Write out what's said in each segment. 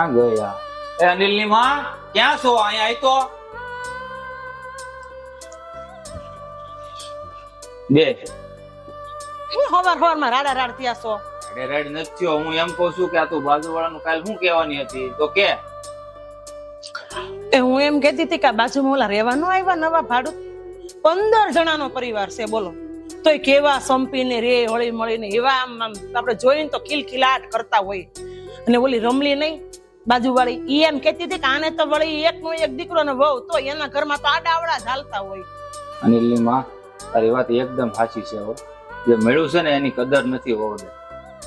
ક્યાં ગયા એ અનિલની માં ક્યાં છો? અહીંયા આવી તો. બે. હું હવાર હવારમાં રાડા રાડ થયા છો? અરે રેડ નથી થયો. હું એમ કહું છું કે આ તું બાજુવાળાનું કાલ શું કહેવાની હતી? તો કે. એ હું એમ કહેતી હતી કે બાજુમાં ઓલા રહેવાનું આવ્યા નવા ભાડું? પંદર જણાનો પરિવાર છે બોલો. તોય કેવા સંપીને રે હળી મળીને એવા આમ આમ આપણે જોઈને તો ખિલખિલાટ કરતા હોય. અને ઓલી રમલી નહીં? બાજુવાળી ઈ એમ કેતી હતી કે આને તો વળી એકનો એક દીકરો ને વહુ તો એના ઘરમાં તો આડાવડા ચાલતા હોય. અનિલની માં તારી વાત એકદમ સાચી છે હો. જે મળ્યું છે ને એની કદર નથી હોવડે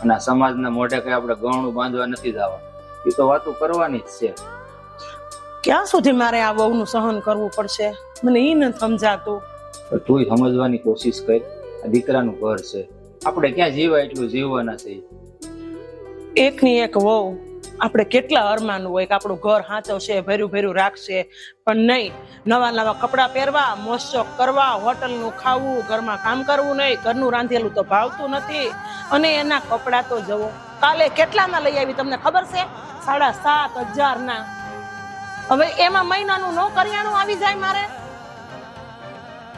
અને આ સમાજના મોઢે કઈ આપણે ગણું બાંધવા નથી જવા. એ તો વાતો કરવાની જ છે. ક્યાં સુધી મારે આ વહુનું સહન કરવું પડશે? મને ઈ ન સમજાતું. તું સમજવાની કોશિશ કર. આ દીકરાનું ઘર છે. આપણે ક્યાં જીવા એટલું જીવવાના છે એકની એક વહુ. આપણે કેટલા અરમાન હોય કે આપણું ઘર હાચવશે, ભર્યું ભર્યું રાખશે. પણ નહીં, નવા નવા કપડાં પહેરવા, મોજશોખ કરવા, હોટલનું ખાવું, ઘરમાં કામ કરવું નહીં, ઘરનું રાંધેલું તો ભાવતું નથી. અને એના કપડાં તો જવો કાલે કેટલાના લઈ આવી તમને ખબર છે? સાડા સાત હજારના. હવે એમાં મહિનાનું નો કરિયાણું આવી જાય મારે.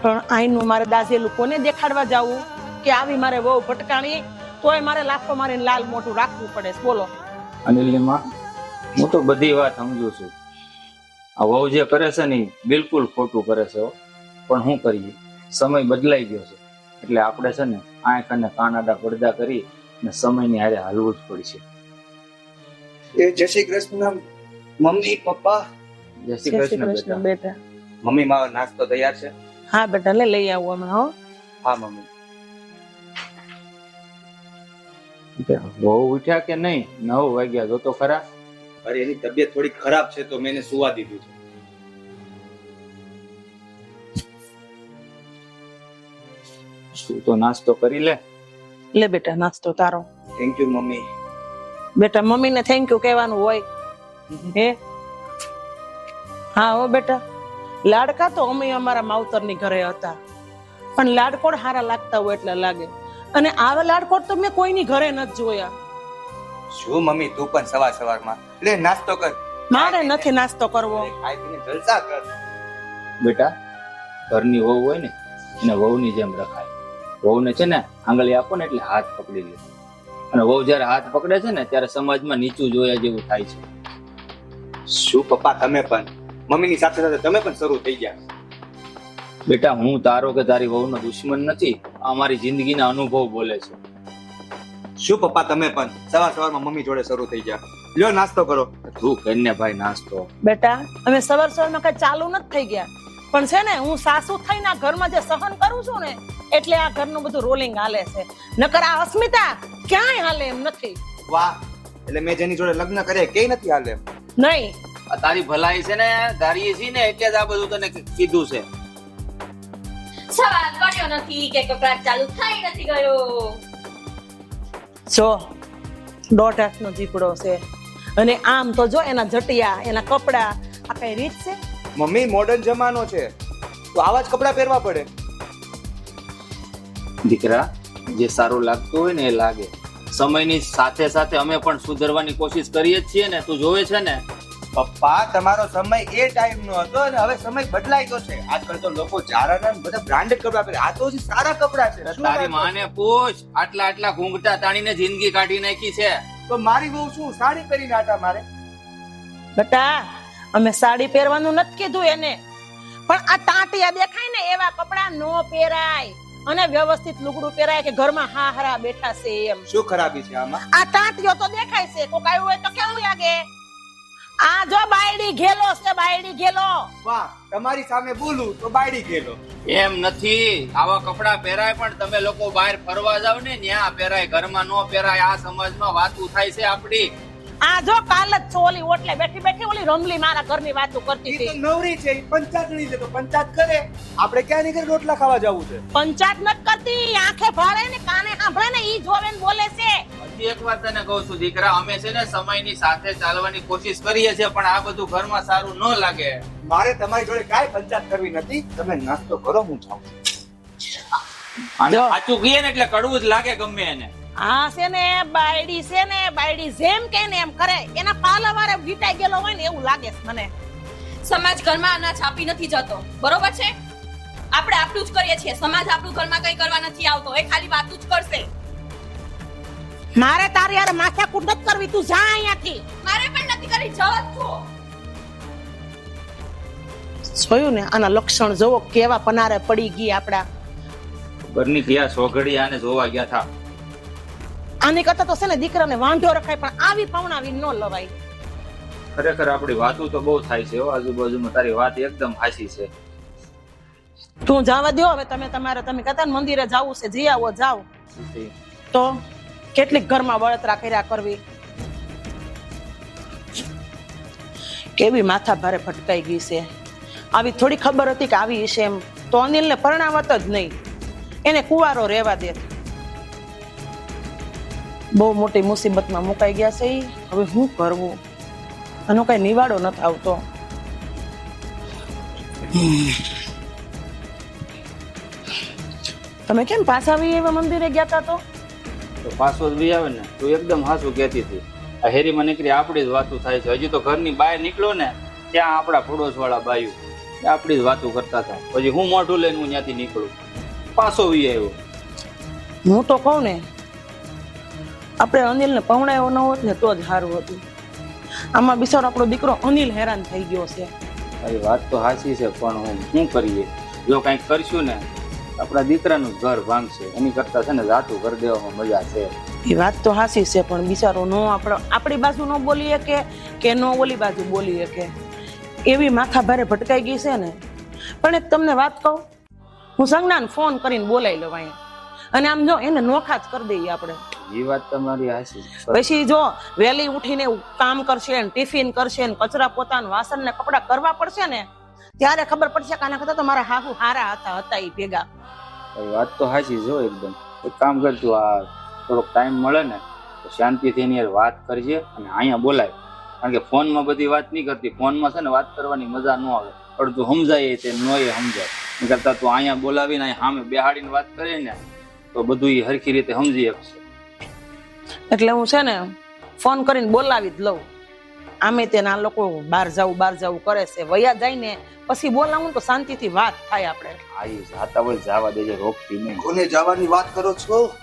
પણ આઈનું મારે દાઝેલું કોને દેખાડવા જાવું? કે આવી મારે બહુ ભટકાણી, તોય મારે લાખો મારીને લાલ મોટું રાખવું પડે બોલો. અનિલની માં હું તો બધી વાત સમજુ છું. આ વહુ જે કરે છે ને બિલકુલ ખોટું કરે છે પણ શું કરીએ? સમય બદલાઈ ગયો છે. એટલે આપણે છે ને આંખ અને કાનાડા પડદા કરી ને સમયની હારે હાલવું જ પડશે. એ જય શ્રી કૃષ્ણ મમ્મી પપ્પા? જય શ્રી કૃષ્ણ બેટા. મમ્મી મારો નાસ્તો તૈયાર છે? હા બેટા લે લઈ આવું હમણાં હો. હા મમ્મી. વહુ ઉઠ્યા કે નહીં? નવ વાગ્યા. જો તો ખરા? અરે એની તબિયત થોડી ખરાબ છે તો મેં સુવા દીધું છે. તું તો નાસ્તો કરી લે. લે બેટા નાસ્તો તારો. Thank you mummy. બેટા મમ્મીને થેન્ક યુ કહેવાનું હોય. હે? હા હો બેટા. લાડકા તો અમે અમારા માવતરની ઘરે હતા. પણ લાડકોડ હારા લાગતા હોય એટલે લાગે. અને આવા લાડકોડ તો મેં કોઈની ઘરે નથી જોયા. શું મમ્મી તું પણ સવાર સવારમાં? લે નાસ્તો કર. મારે નથી નાસ્તો કરવો. ખાઈ પીને જલસા કર. બેટા ઘરની વહુ હોય ને એને વહુની જેમ રખાય. વહુને છે ને આંગળી આપો ને એટલે હાથ પકડી લે. અને વહુ જ્યારે હાથ પકડે છે ને ત્યારે સમાજમાં નીચું જોયા જેવું થાય છે. શું પપ્પા તમે પણ? મમ્મીની સાથે સાથે તમે પણ શરૂ થઈ ગયા. બેટા હું તારો કે તારી વહુનો દુશ્મન નથી આ મારી જિંદગીના અનુભવ બોલે છે. શું પપ્પા તમે પણ? સવાર સવારમાં મમ્મી જોડે શરૂ થઈ ગયા. લ્યો નાસ્તો કરો. તું કરીને ભાઈ નાસ્તો. બેટા અમે સવાર સવારમાં કઈ ચાલુ નથી થઈ ગયા. પણ છે ને હું સાસુ થઈને આ ઘરમાં જે સહન કરું છું ને એટલે આ ઘરનું બધું રોલિંગ હાલે છે. નકર આ અસ્મિતા ક્યાંય હાલે એમ નથી. વાહ એટલે મેં જેની જોડે લગ્ન કર્યા કે નથી હાલે એમ. નહીં. આ તારી ભલાઈ છે ને ધારીએ છે ને એટલે જ આ બધું તને કીધું છે. સવાલ કર્યો નથી કે કકડાટ ચાલુ થઈ નથી ગયો. જો દોઢ હાથનો જીપડો છે. અને આમ તો જો એના જટિયા એના કપડા આ કઈ રીત છે? મમ્મી મોડર્ન જમાનો છે. તો આવા જ કપડા પહેરવા પડે. દીકરા જે સારું લાગતું હોય ને એ લાગે. સમયની સાથે સાથે અમે પણ સુધરવાની કોશિશ કરીએ જ છીએ ને તું જોવે છે ને? પપ્પા તમારો સમય એ ટાઈમ નો હતો અને હવે સમય બદલાઈ ગયો છે. આજકાલ તો લોકો જારાના ને બધા બ્રાન્ડેડ કપડા પહેરે આ તો હજી સારા કપડા છે. તારી માને પૂછ આટલા આટલા ઘૂંઘટા તાણીને જિંદગી કાઢી નાખી છે? તો મારી બહુ શું સાડી પહેરી આટા મારે? બેટા અમે સાડી પહેરવાનું નથી કીધું એને. પણ આ તાંટિયા દેખાય ને એવા કપડા નો પહેરાય. અને વ્યવસ્થિત લુગડું પહેરાય કે ઘરમાં હાહરા બેઠા છે એમ. શું ખરાબી છે આમાં? આ તાંટિયો તો દેખાય છે. કોક આવ્યું હોય તો કેવું લાગે? આ જો બાયડી ઘેલો છે બાયડી ઘેલો. વાહ તમારી સામે બોલું તો બાયડી ઘેલો. એમ નથી. આવા કપડા પહેરાય પણ તમે લોકો બહાર ફરવા જાવ ને ત્યાં પહેરાય. ઘરમાં નો પહેરાય. આ સમાજમાં વાતું થાય છે આપડી આ જો કાલ જ છો ઓલી ઓટલે બેઠી બેઠી ઓલી રમલી મારા ઘરની વાતો કરતી હતી. નવરી છે પંચાયતની છે તો પંચાયત કરે. આપણે ક્યાં નીકળી? રોટલા ખાવા જવું છે. પંચાયત નથી કરતી. આંખે ભાળે ને કાને સાંભળે ને ઈ જોવે ને બોલે છે. હજી એક વાર તને કહું છું દીકરા અમે છે ને સમયની સાથે ચાલવાની કોશિશ કરીએ છીએ પણ આ બધું ઘરમાં સારું ન લાગે. મારે તમારી જોડે કાંઈ પંચાયત કરવી નથી. તમે નાસ્તો કરો હું જાઉં સાચું કહીએ ને એટલે કડવું જ લાગે ગમે એને. હા છે ને બાયડી છે ને બાયડી જેમ કે ને એમ કરે. એના પાલાવારે વીટાઈ ગયેલો હોય ને એવું લાગે મને. સમાજ ઘરમાં અનાજ આપી નથી જતો. બરોબર છે? આપણે આપણું જ કરીએ છીએ. સમાજ આપણું ઘરમાં કઈ કરવા નથી આવતો. એ ખાલી વાતું જ કરશે. મારે તારી યાર કુંડ જ કરવી તું જા અહીંયાથી. મારે પણ નથી કરી જવા છો. જોયું ને આના લક્ષણ જોવો કેવા પનારે પડી ગઈ આપડા. ઘરની ગયા સોઘડી આને જોવા ગયા થા આની કરતા તો છે ને દીકરાને વાંઢો રખાય પણ આવી પાવણાવી ન લવાય. ખરેખર આપણી વાતો તો બહુ થાય છે આજુબાજુમાં તારી વાત એકદમ હાસી છે. તું જવા દો હવે તમે તમારે તમે કહેતા મંદિરે જાવું છે જઈ આવો જાઓ. તો? કેટલીક ઘરમાં બળતરા કર્યા કરવી? કેવી માથા ભારે ભટકાઈ ગઈ છે. આવી થોડી ખબર હતી કે આવી હશે એમ. તો અનિલને પરણાવત જ નહીં. એને કુવારો રહેવા દે. બહુ મોટી મુસીબતમાં મુકાઈ ગયા છે હવે શું કરવું? આનો કઈ નિવાડો નથી આવતો. તમે કેમ પાછા આવી એવા મંદિરે ગયા તા તો? તો પાછો જ આવે ને તું એકદમ હાસું કહેતી હતી. આ હેરીમાં નીકળી આપણી જ વાતો થાય છે. હજી તો ઘરની બહાર નીકળો ને ત્યાં આપણા પડોશવાળા બાયું આપણી જ વાતો કરતા હતા. પછી હું મોઢું લઈને હું ત્યાંથી નીકળું. પાછો વી આવ્યો હું તો કહું ને આપણે અનિલને પવણાયો ન હોત ને તો જ સારું હતું. આમાં બિચારો આપણો દીકરો અનિલ હેરાન થઈ ગયો છે. અરે વાત તો સાચી છે પણ હું શું કરીએ? જો કંઈક કરશું ને આપણા દીકરાનું ઘર ભાંગશે એની કરતા છે ને જાતું કરી દેવામાં મજા છે. એ વાત તો હાસી છે પણ બિચારો નો આપણો આપણી બાજુ નો બોલી કે કે નો ઓલી બાજુ બોલી કે એવી માથા ભારે ભટકાઈ ગઈ છે ને. પણ એક તમને વાત કહું હું સંજ્ઞાને ફોન કરીને બોલાવી લઉં અહીંયા. અને આમ જો એને નોખા જ કરી દઈએ આપણે. એ વાત તમારી હાસી પછી જો વહેલી ઉઠીને કામ કરશે ને ટિફિન કરશે ને કચરા પોતાનું વાસણ ને કપડા કરવા પડશે ને ત્યારે ખબર પડશે કે આના કરતા તો મારા હાહુ હારા હતા હતા એ ભેગા. વાત તો હાચી જો એકદમ. એક કામ કરજો આ થોડોક ટાઈમ મળે ને તો શાંતિથી એની વાત કરજે અને અહીંયા બોલાય. કારણ કે ફોનમાં બધી વાત નહીં કરતી. ફોનમાં છે ને વાત કરવાની મજા ન આવે. અડધું સમજાય તે એ સમજાય. કરતા તું અહીંયા બોલાવીને અહીંયા સામે બેહાડીને વાત કરે ને તો બધું એ હરખી રીતે સમજી શકશે. એટલે હું છે ને ફોન કરીને બોલાવી જ લઉં. આમે તેના લોકો બહાર જવું બહાર જવું કરે છે. વયા જાય ને પછી બોલાવું તો શાંતિથી વાત થાય આપણે. આઈ જાતા હોય જવા દેજે રોકતી નહીં. કોને જવાની વાત કરો છો?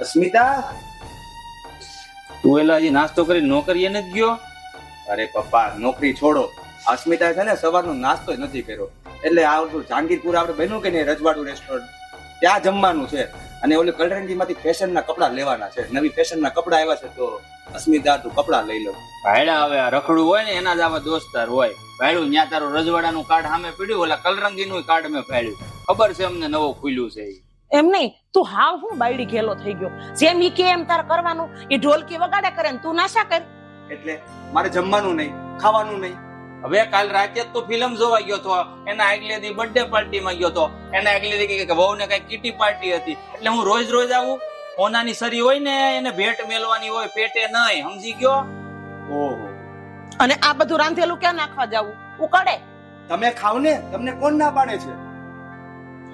અસ્મિતા? તું એલા હજી નાસ્તો કરી નોકરીએ ન ગયો? અરે પપ્પા નોકરી છોડો. અસ્મિતા છે ને સવારનો નાસ્તો જ નથી કર્યો. એટલે આ જાંગીરપુર આપણે બન્યું કે નહીં? રજવાડું રેસ્ટોરન્ટ ત્યાં જમવાનું છે. અને ઓલી કલરંગીમાંથી ફેશનના કપડાં લેવાના છે. નવી ફેશનના કપડાં આવ્યા છે તો અસ્મિતા તું કપડાં લઈ લો. ભાયડા હવે આ રખડું હોય ને એના જ આવા દોસ્તાર હોય. ભાયડું ન્યા તારું રજવાડાનું કાર્ડ સામે પીડ્યું ઓલા કલરંગીનું કાર્ડ મેં ભાડ્યું ખબર છે અમને નવો ખુલ્યું છે એમ નહીં તું હાવ હું બાયડી ઘેલો થઈ ગયો. જેમ ઈ કે એમ તારે કરવાનું એ ઢોલકી વગાડે કરે ને તું નાશા કર. એટલે મારે જમવાનું નહીં ખાવાનું નહીં. હવે કાલ રાતે જ તો ફિલ્મ જોવા ગયો હતો. એના આગલે દી બર્થડે પાર્ટી માં ગયો હતો. એના આગલે દી કે વહુ ને કઈ કીટી પાર્ટી હતી. એટલે હું રોજ રોજ આવું. ઓનાની સરી હોય ને એને ભેટ મેલવાની હોય પેટે નહીં. સમજી ગયો? ઓહો. અને આ બધું રાંધેલું ક્યાં નાખવા જાવું? ઉકળે? તમે ખાવ ને તમને કોણ ના પાડે છે?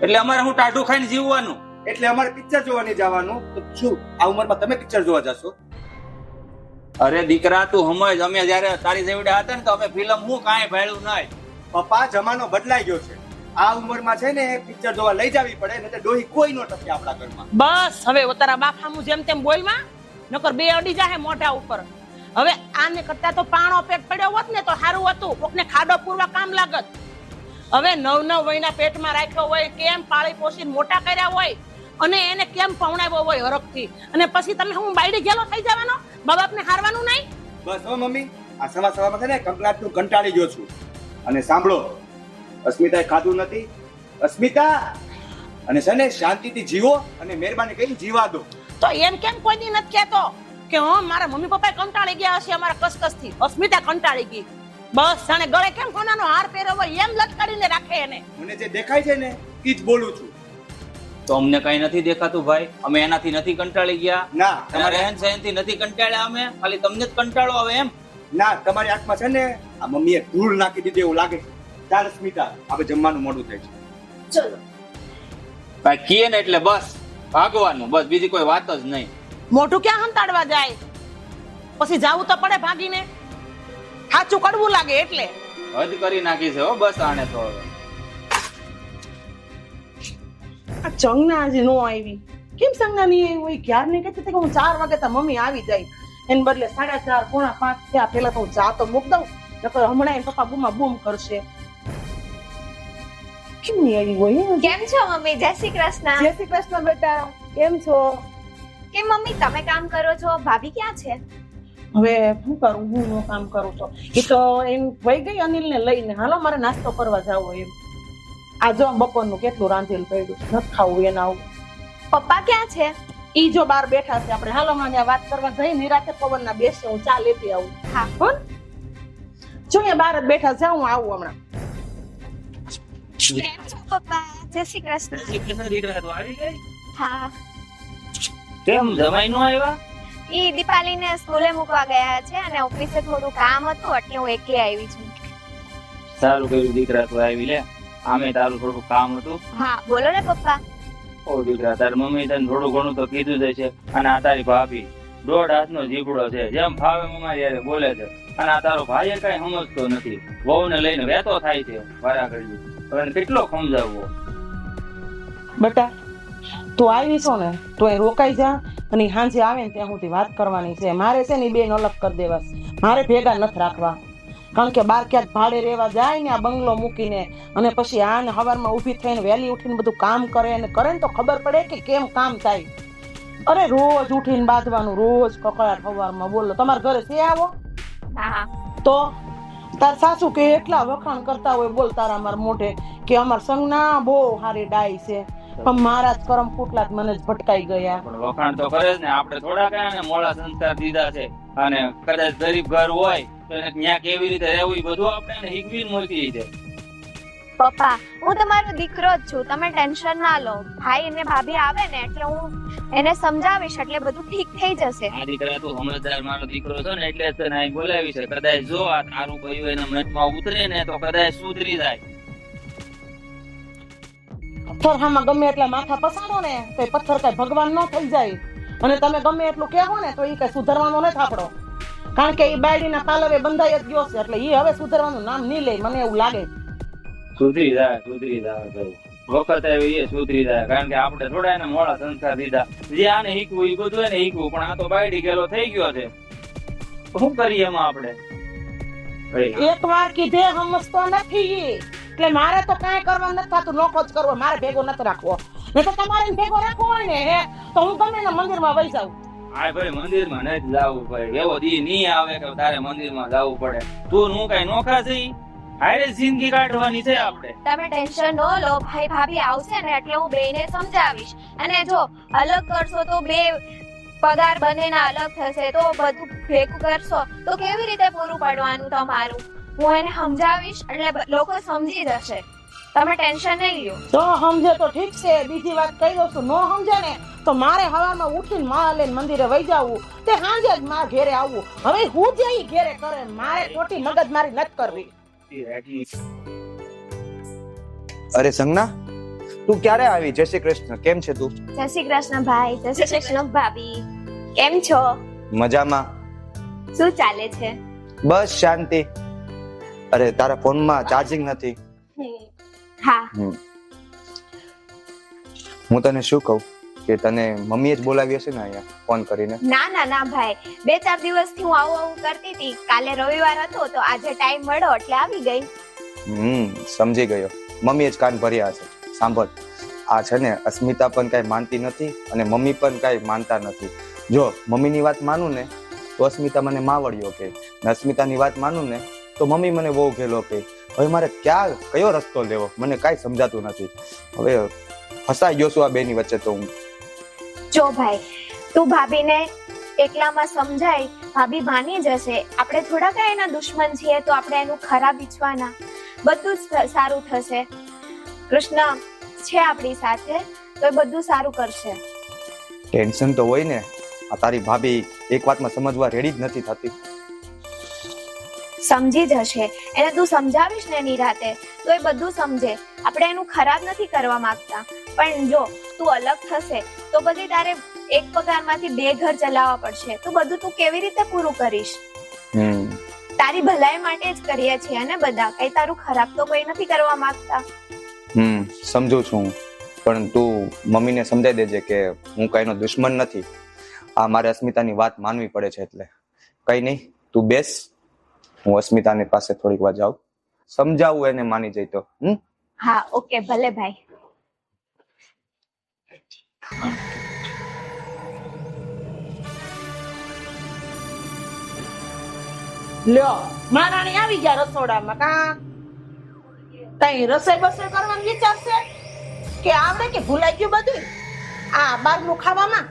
એટલે અમારે હું ટાઢું ખાઈને જીવવાનું. એટલે અમારે પિક્ચર જોવાની જવાનું. તો શું આ ઉંમરમાં તમે પિક્ચર જોવા જશો? અરે દીકરા તું સમજ અમે જયારે તારી જેવડે હતા ને તો અમે ફિલ્મ હું કાંઈ ભાડ્યું નહીં. પપ્પા જમાનો બદલાઈ ગયો છે. આ ઉંમરમાં છે ને પિક્ચર જોવા લઈ જવી પડે ને ડોહી કોઈ નો ટકે આપણા ઘરમાં. બસ હવે તારા બાફામું જેમ તેમ બોલમાં નકર બે અડી જાહે મોઢા ઉપર. હવે આને કરતા તો પાણો પેટ પડ્યો હોત ને તો સારું હતું કોકને ખાડો પૂરવા કામ લાગત. હવે નવ નવ વયના પેટમાં રાખ્યો હોય કેમ પાળી પોષીને મોટા કર્યા હોય? અને એને કેમ પવણાવ્યો હોય હરખથી? અને પછી તમે હું બાયડી ગેલો થઈ જવાનો? મા બાપને હારવાનું નહીં? બસ હો મમ્મી. આ સવા સવામાં છે ને કંકલાટનું કંટાળી ગયો છું. અને સાંભળો અસ્મિતાએ ખાધું નથી. અસ્મિતા! અને છે ને શાંતિથી જીવો અને મહેરબાની કરી જીવા દો. તો એમ કેમ કોઈ દી નથી કહેતો કે હા મારા મમ્મી પપ્પા કંટાળી ગયા હશે અમારા કસકસથી. અસ્મિતા કંટાળી ગઈ. બસ જાણે ગળે કેમ કોનાનો હાર પહેર્યો હોય એમ લટકાડીને રાખે એને. મને જે દેખાય છે ને એ જ બોલું છું. તો અમને કઈ નથી દેખાતું ભાઈ. અમે એનાથી નથી કંટાળી ગયા. ના તમારે રહેન સહેનથી નથી કંટાળ્યા અમે. ખાલી તમને જ કંટાળો આવે એમ. ના તમારી આંખમાં છે ને આ મમ્મીએ ધૂળ નાખી દીધી એવું લાગે છે. ચાલ સ્મિતા આપણે જમવાનું મોડું થાય છે. ચલો. ભાઈ કીએ ને એટલે બસ ભાગવાનું બસ બીજી કોઈ વાત જ નહીં. મોઢું ક્યાં હંતાડવા જાય? પછી જાવું તો પડે ભાગીને. સાચું કડવું લાગે એટલે. હદ કરી નાખી છે હો બસ આને તો હવે. આ ચંગના આજે નો આવી. કેમ સંગના નહીં આવી હોય? ક્યાર નહીં કહેતી કે હું ચાર વાગે તો મમ્મી આવી જાય. એને બદલે સાડા ચાર પોણા પાંચ થયા. પેલા તો હું ચા તો મૂક દઉં. નકર હમણાં એ પપ્પા બૂમા બૂમ કરશે. કેમ નહીં આવી હોય? કેમ છો મમ્મી? જય શ્રી કૃષ્ણ. જય શ્રી કૃષ્ણ બેટા. કેમ છો? કે મમ્મી તમે કામ કરો છો? ભાભી ક્યાં છે? હવે શું કરું? હું નું કામ કરું છું એ તો એમ વહી ગઈ અનિલ ને લઈને. હાલો મારે નાસ્તો કરવા જાવો એમ. આ જો બપોરનું કેટલું રાંધેલું પડ્યું નથી ખાવું એના આવું. પપ્પા ક્યાં છે? ઈ જો બાર બેઠા છે આપણે હાલો માં વાત કરવા જઈ નિરાતે પવન ના બેસે હું ચા લેતી આવું. હા. હો જો અહીંયા બાર જ બેઠા છે હું આવું હમણાં. કેમ છો પપ્પા? જય શ્રી કૃષ્ણ. હા. કેમ જમાઈ નો આવ્યા? ઈ દીપાલીને સ્કૂલે મૂકવા ગયા છે અને ઓફિસે થોડું કામ હતું એટલે હું એકલી આવી છું. સારું કર્યું દીકરા તું આવી લે. આમે તારું થોડું કામ હતું. હા બોલો ને પપ્પા. ઓ દીકરા તારી મમ્મી તને થોડું ઘણું તો કીધું જ છે અને આ તારી ભાભી દોઢ હાથનો જીભડો છે. જેમ ફાવે મમ્મા યારે બોલે છે. અને આ તારો ભાઈ કઈ સમજતો નથી. વહુ ને લઈને વેતો થાય છે વારાઘડી પણ કેટલો સમજાવવો? બટા તું આવી છો ને તો એ રોકાઈ જા અને હાંજે આવે ને ત્યાં સુધી વાત કરવાની છે. મારે છે ને બેન અલગ કરી દેવા મારે ભેગા નથી રાખવા. કારણ કે બાર ક્યાંક ભાડે રહેવા જાય ને આ બંગલો મૂકીને અને પછી આ ને હવારમાં ઊભી થઈને વહેલી ઉઠીને બધું કામ કરે અને કરે ને તો ખબર પડે કે કેમ કામ થાય. અરે રોજ ઉઠીને બાંધવાનું રોજ કકડાટ સવારમાં બોલો. તમારા ઘરે છે આવો? તો તાર સાસુ કે એટલા વખાણ કરતા હોય બોલ તારા મારા મોઢે કે અમાર સંજ્ઞા બહુ હારી ડાય છે. પણ મારા જ કરમ ફૂટલા જ મને જ ભટકાઈ ગયા. પણ વખાણ તો કરે જ ને. આપણે થોડા કયા ને મોડા સંસ્કાર દીધા છે. અને કદાચ ગરીબ ઘર હોય ત્યાં કેવી રીતે રહેવું એ બધું આપણે શીખવી મળતી છે. પપ્પા હું તમારો દીકરો જ છું. તમે ટેન્શન ના લો. ભાઈ અને ભાભી આવે ને એટલે હું એને સમજાવીશ એટલે બધું ઠીક થઈ જશે. આ દીકરા તું સમજદાર મારો દીકરો છે ને એટલે જ તને અહીં બોલાવી છે. કદાચ જો આ તારું કહ્યું એના મનમાં ઉતરે ને તો કદાચ સુધરી જાય. પથ્થર હામાં ગમે એટલા માથા પસાડો ને તો એ પથ્થર કઈ ભગવાન ન થઈ જાય. અને તમે ગમે એટલું કહેવો ને તો એ કઈ સુધરવાનો નથી આપણો. કારણ કે એ બાયડીના પાલવે બંધાઈ જ ગયો છે એટલે એ હવે સુધરવાનું નામ નહીં લે મને એવું લાગે. સુધરી જાય સુધરી જાય ભાઈ. વખત આવી એ સુધરી જાય કારણ કે આપણે થોડા એને મોડા સંસ્કાર દીધા. જે આને શીખવું એ બધું એને શીખવું પણ આ તો બાયડી ગયેલો થઈ ગયો છે. શું કરીએ એમાં આપણે? એક વાર કીધે સમજતો નથી. એટલે મારે તો કાંઈ કરવા નથી થતું નોખો જ કરવો મારે ભેગો નથી રાખવો. નહીં તો તમારે ભેગો રાખવો હોય ને હે? તો હું ગમે મંદિરમાં વહી જાઉં. ભાભી, આવશે ને એટલે હું બેને સમજાવીશ. અને જો અલગ કરશો તો બે પગાર બંનેના અલગ થશે, તો બધું ભેગું કરશો. તો કેવી રીતે પૂરું પડવાનું તમારું? હું એને સમજાવીશ એટલે લોકો સમજી જશે. તમે ટેન્શન નહીં લ્યો. જો સમજે તો ઠીક છે બીજી વાત કહી દઉં છું નો સમજે ને તો મારે હવામાં ઉઠીને માં લઈને મંદિરે વહી જવું. તે સાંજે જ માં ઘેરે આવવું. હવે હું જે ઘેરે કરે મારે ખોટી મગજ મારી નથી કરવી. અરે સંગના તું ક્યારે આવી? જય શ્રી કૃષ્ણ. કેમ છે તું? જય શ્રી કૃષ્ણ ભાઈ જય શ્રી કૃષ્ણ ભાભી. કેમ છો? મજામાં. શું ચાલે છે? બસ શાંતિ. અરે તારા ફોનમાં ચાર્જિંગ નથી. હા. હું તને શું કહું કે તને મમ્મીએ જ બોલાવી હશે ને અહીંયા ફોન કરીને? ના ના ના ભાઈ. બે ચાર દિવસથી હું આવું આવું કરતી હતી. કાલે રવિવાર હતો તો આજે ટાઈમ મળ્યો એટલે આવી ગઈ. હમ સમજી ગયો. મમ્મીએ જ કાન ભર્યા છે સાંભળ. આ છે ને અસ્મિતા પણ કાંઈ માનતી નથી અને મમ્મી પણ કાંઈ માનતા નથી. જો મમ્મીની વાત માનું ને તો અસ્મિતા મને માવડ્યો કે ને અસ્મિતાની વાત માનું ને તો મમ્મી મને બહુ ઘેલો કે હવે મારે ક્યાં કયો રસ્તો લેવો? મને કાંઈ સમજાતું નથી. હવે ફસાઈ ગયો છું આ બેની વચ્ચે તો હું. જો ભાઈ તું ભાભીને એકલામાં સમજાય ભાભી માની જશે. આપણે થોડા કઈ એના દુશ્મન છીએ તો આપણે એનું ખરાબ ઈચ્છવાના બધું જ સારું થશે. કૃષ્ણ છે આપણી સાથે તો એ બધું સારું કરશે. ટેન્શન તો હોય ને. આ તારી ભાભી એક વાતમાં સમજવા રેડી જ નથી થતી. સમજી જશે. એને તું સમજાવીશ ને નિરાતે તો એ બધું સમજે. આપણે એનું ખરાબ નથી કરવા માંગતા. પણ જો તું અલગ થશે તો પછી તારે એક પગારમાંથી બે ઘર ચલાવવા પડશે. તો બધું તું કેવી રીતે પૂરું કરીશ? તારી ભલાઈ માટે જ કરીએ છીએ ને બધા. કઈ તારું ખરાબ તો કોઈ નથી કરવા માંગતા? હમ સમજુ છું પણ તું મમ્મીને સમજાઈ દેજે કે હું કઈનો દુશ્મન નથી. આ મારે અસ્મિતાની વાત માનવી પડે છે એટલે. કઈ નહીં તું બેસ. હું અસ્મિતાની પાસે થોડીક વાર જાઉં. સમજાવું એને માની જઈ તો. હમ? હા ઓકે ભલે ભાઈ. લ્યો મારાણી આવી ગયા રસોડામાં કા? તઈ રસોઈ બસોઈ કરવાનું વિચારશે કે આવડે કે ભૂલાઈ ગયું બધું આ બહારનું ખાવામાં?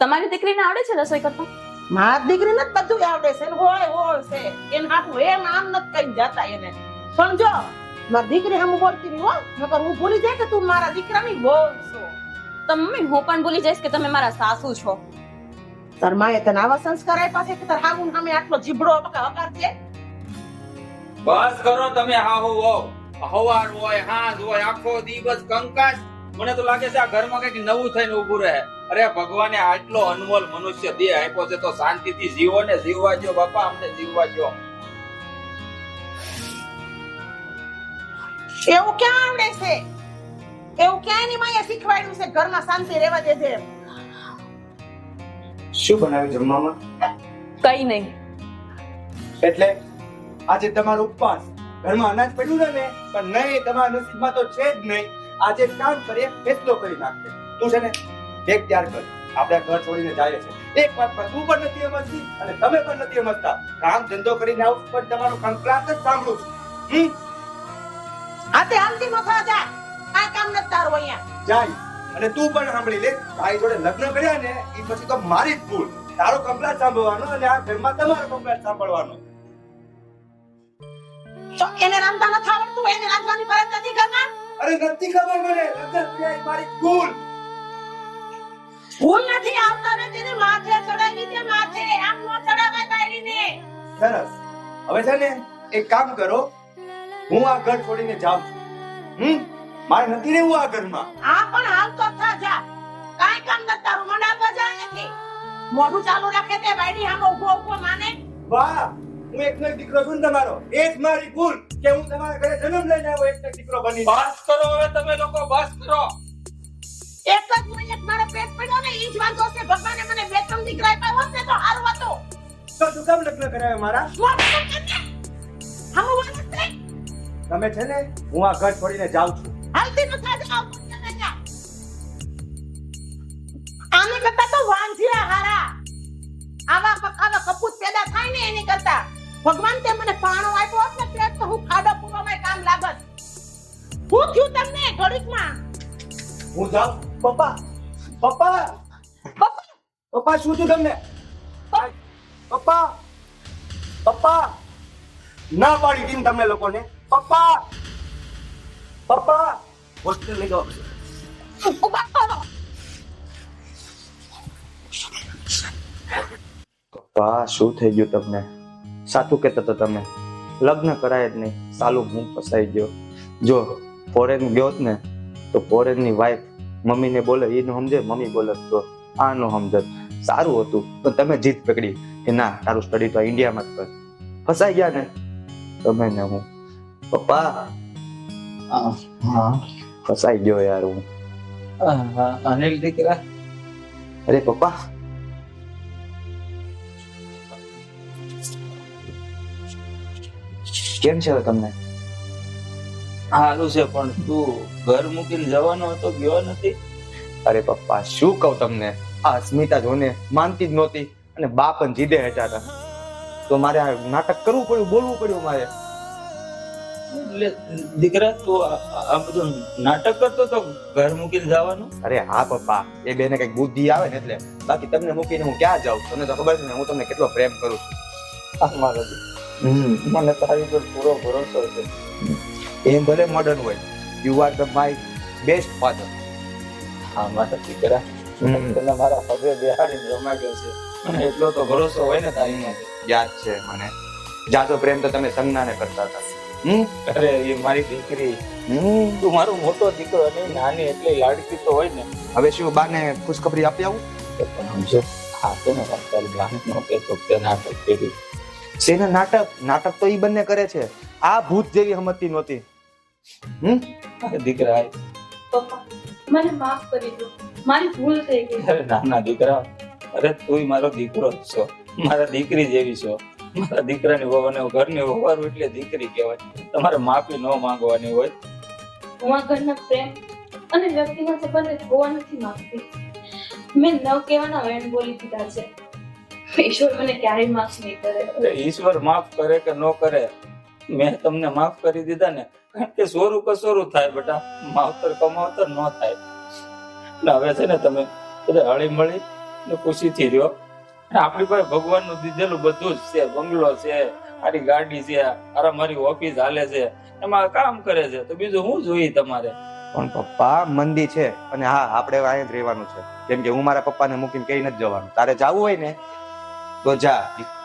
તમારી દીકરીને આવડે છે રસોઈ કરતા? મારી દીકરીને જ બધું આવડે છે ને હોય હોય છે. એને હાથું એમ આમ નથી કઈ જતા એને. પણ જો મારી દીકરી હમ બોલતી નહીં હો નકર હું ભૂલી જાય કે તું મારા દીકરાની બહુ છો? તો મમ્મી હું પણ ભૂલી જઈશ કે તમે મારા સાસુ છો. તાર માએ તને આવા સંસ્કાર આપ્યા છે કે તાર હાગુન સામે આટલો જીબડો હકાર છે? બસ કરો તમે હા હો હો. હવાર હોય હાજ હોય આખો દિવસ કંકાસ. મને તો લાગે છે આ ઘરમાં કંઈક નવું થઈને ઉભું રહે. અરે ભગવાને આટલો અનમોલ મનુષ્ય દેહ આપ્યો છે તો શાંતિથી જીવો ને જીવવા જો બાપા અમને જીવવા જો એવું ક્યાં આવડે છે? એવું ક્યાં એની માએ શીખવાડ્યું છે? ઘરમાં શાંતિ રહેવા દેજે? શું બનાવ્યું જમવામાં? કઈ નહીં. એટલે આજે તમારો ઉપવાસ. ઘરમાં અનાજ પડ્યું છે ને? પણ નહીં તમારા નસીબમાં તો છે જ નહીં. આજે કામ કરીએ ફેસલો કરી નાખશે તું છે ને એક ત્યાર કર. આપણે ઘર છોડીને જાય છે. એક વાત પર તું પણ નથી સમજતી અને તમે પણ નથી સમજતા. કામ ધંધો કરીને આવું પણ તમારો કંકરાટ જ સાંભળું છું? આ તે અંતિમ થવા જા. આ કામ ન તારું અહીંયા. જાય. અને તું પણ સાંભળી લે. તારી જોડે લગ્ન કર્યા ને એ પછી તો મારી જ ભૂલ. તારો કંકરાટ સાંભળવાનો અને આ ઘરમાં તમારો કંકરાટ સાંભળવાનો. તો એને રાંધતા નથી આવડતું? એને રાંધવાની ફરજ નથી ઘરમાં અરે નથી ખબર મને લગ્ન કર્યા મારી ભૂલ. ભૂલ નથી આવતા ને તેને માથે ચડાવી દે માથે આમ નો ચડાવાય બાયડીને. સરસ. હવે છે ને એક કામ કરો. હું આ ઘર છોડીને જાઉં છું. હમ? મારે નથી રહેવું આ ઘરમાં. આ પણ હાલતો થા જા. કાઈ કામ નથી તારું. મને જાય નથી. મોઢું ચાલુ રાખે તે બાયડી આમ ઊભો ઊભો માને. વાહ! હું એકનો એક દીકરો છું ને તમારો. એ જ મારી ભૂલ કે હું તમારા ઘરે જન્મ લઈને આવ્યો એકનો એક દીકરો બની બસ કરો હવે તમે લોકો બસ કરો. એક જ મિનિટ મારો પેટ પડ્યો ને ઈ જ વાંધો છે. ભગવાને મને બે ત્રણ દીકરા આપ્યા હોત ને તો સારું હતું. તો શું કામ લગ્ન કરાવે મારા? છે તમે છે ને હું આ ઘર છોડીને જાઉં છું. હાલતી ન થાજે આવું ન જા આને કરતા તો વાંઝિયા હારા. આવા આવા કપૂત પેદા થાય ને એની કરતા. ભગવાન તે મને પાણો આપ્યો હોત ને પેટ તો હું ખાડો પૂરવામાં કામ લાગત. હું થયું તમને ઘડીકમાં? હું જાઉં. પપ્પા પપ્પા. પપ્પા શું થયું તમને? પપ્પા પપ્પા. ના પાડી દીન તમે લોકોને. પપ્પા પપ્પા. હોસ્ટેલ લઈ જાઓ ઊભા કરો પપ્પા શું થઈ ગયું તમને? સાચું કહેતા હતા તમે. લગ્ન કરાય જ નહીં. સાલું હું ફસાઈ ગયો. જો ફોરેન ગયો ને તો ફોરેનની વાઈફ મમ્મીને બોલે એ નો સમજે મમ્મી બોલે તો આ નો સમજત સારું હતું પણ તમે જીત પકડી કે ના તારું સ્ટડી તો ઇન્ડિયામાં જ કર. ફસાઈ ગયા ને? તમે ને હું. પપ્પા ફસાઈ ગયો યાર હું. અનિલ દીકરા? અરે પપ્પા કેમ છે તમને? સારું છે પણ તું ઘર મૂકીને જવાનો હતો ગયો નથી? અરે પપ્પા શું કહું તમને? આ સ્મિતા જોને માનતી જ નહોતી અને બા પણ જીદે હતા હતા. તો મારે આ નાટક કરવું પડ્યું બોલવું પડ્યું મારે? એટલે દીકરા તું આ આ બધું નાટક કરતો તો ઘર મૂકીને જવાનું? અરે હા પપ્પા એ બેને કંઈક બુદ્ધિ આવે ને એટલે. બાકી તમને મૂકીને હું ક્યાં જાઉં? તમને તો ખબર છે ને હું તમને કેટલો પ્રેમ કરું છું. મારો મને તારી પર પૂરો ભરોસો છે. એમ ભલે મોડર્ન હોય. You are the my best father હા મારા દીકરા. તને મારા હવે બેહાડીને રમાડ્યો છે. એટલો તો ભરોસો હોય ને તારી યાદ છે મને. જાતો પ્રેમ તો તમે સંજ્ઞાને કરતા હતા. અરે એ મારી દીકરી. તું મારો મોટો દીકરો અને નાની એટલે લાડકી તો હોય ને. હવે શું બાને ખુશખબરી આપી આવું? પણ સમજો. હા તો ને વાત કરી બહાર નો કહેતો કે નાટક કર્યું નાટક નાટક તો એ બંને કરે છે. આ ભૂત જેવી હમતી નહોતી. હમ? દીકરા પપ્પા મને માફ કરી દો. મારી ભૂલ થઈ ગઈ. અરે નાના દીકરા. અરે તુંય મારો દીકરો જ છો. મારા દીકરી જેવી છો. મારા દીકરાની વહુ ઘરની વહુવારું એટલે દીકરી કહેવાય. તમારે માફી ન માંગવાની હોય. હું આ ઘરના પ્રેમ અને વ્યક્તિના સંબંધે જોવા નથી માંગતી. મેં ન કહેવાના વેણ બોલી દીધા છે. ઈશ્વર મને ક્યારેય માફ નહીં કરે. ઈશ્વર માફ કરે કે ન કરે મેં તમને માફ કરી દીધા ને. કારણ કે સોરું કસોરું થાય બેટા. માવતર કમાવતર ન થાય. એટલે હવે છે ને તમે બધા હળી મળી ને ખુશીથી રહ્યો. આપણી પાસે ભગવાનનું દીધેલું બધું જ છે. બંગલો છે મારી ગાડી છે મારા મારી ઓફિસ હાલે છે. એમાં કામ કરે છે. તો બીજું શું જોઈએ તમારે? પણ પપ્પા મંદી છે. અને હા આપણે અહીંયા જ રહેવાનું છે. કેમ કે હું મારા પપ્પાને મૂકીને કઈ નથી જવાનું. તારે જવું હોય ને? તો જા.